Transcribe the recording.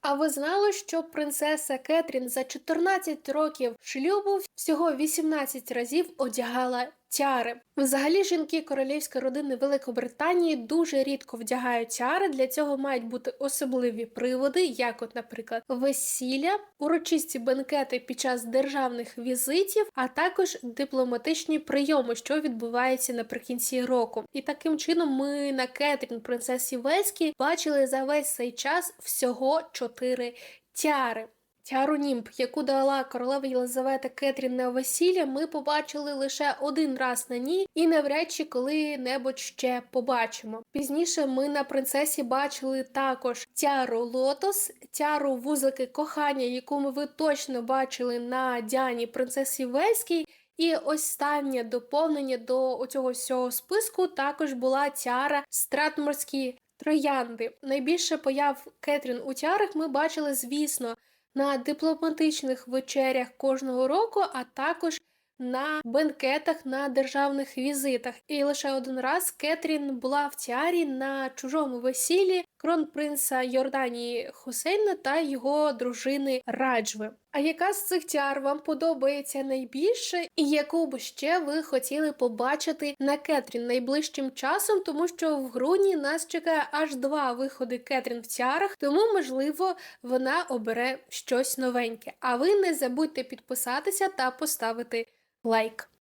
А ви знали, що принцеса Кетрін за 14 років шлюбу всього 18 разів одягала тяри? Взагалі, жінки королівської родини Великобританії дуже рідко вдягають тяри. Для цього мають бути особливі приводи, як, от, наприклад, весілля, урочисті бенкети під час державних візитів, а також дипломатичні прийоми, що відбуваються наприкінці року. І таким чином ми на Кетрін, принцесі Вельській, бачили за весь цей час всього чотири тяри. Тяру Німб, яку дала королева Єлизавета Кетрін на весілля, ми побачили лише один раз на ній і навряд чи коли-небудь ще побачимо. Пізніше ми на принцесі бачили також тяру Лотос, тяру вузлики кохання, яку ми ви точно бачили на Діані принцесі Вельській. І останнє доповнення до цього всього списку також була тяра Стратморські троянди. Найбільше появ Кетрін у тярах ми бачили, звісно, на дипломатичних вечерях кожного року, а також на бенкетах на державних візитах. І лише один раз Кетрін була в тіарі на чужому весіллі кронпринца Йорданії Хусейна та його дружини Раджви. А яка з цих тіар вам подобається найбільше, і яку б ще ви хотіли побачити на Кетрін найближчим часом, тому що в грудні нас чекає аж два виходи Кетрін в тіарах, тому можливо вона обере щось новеньке. А ви не забудьте підписатися та поставити лайк.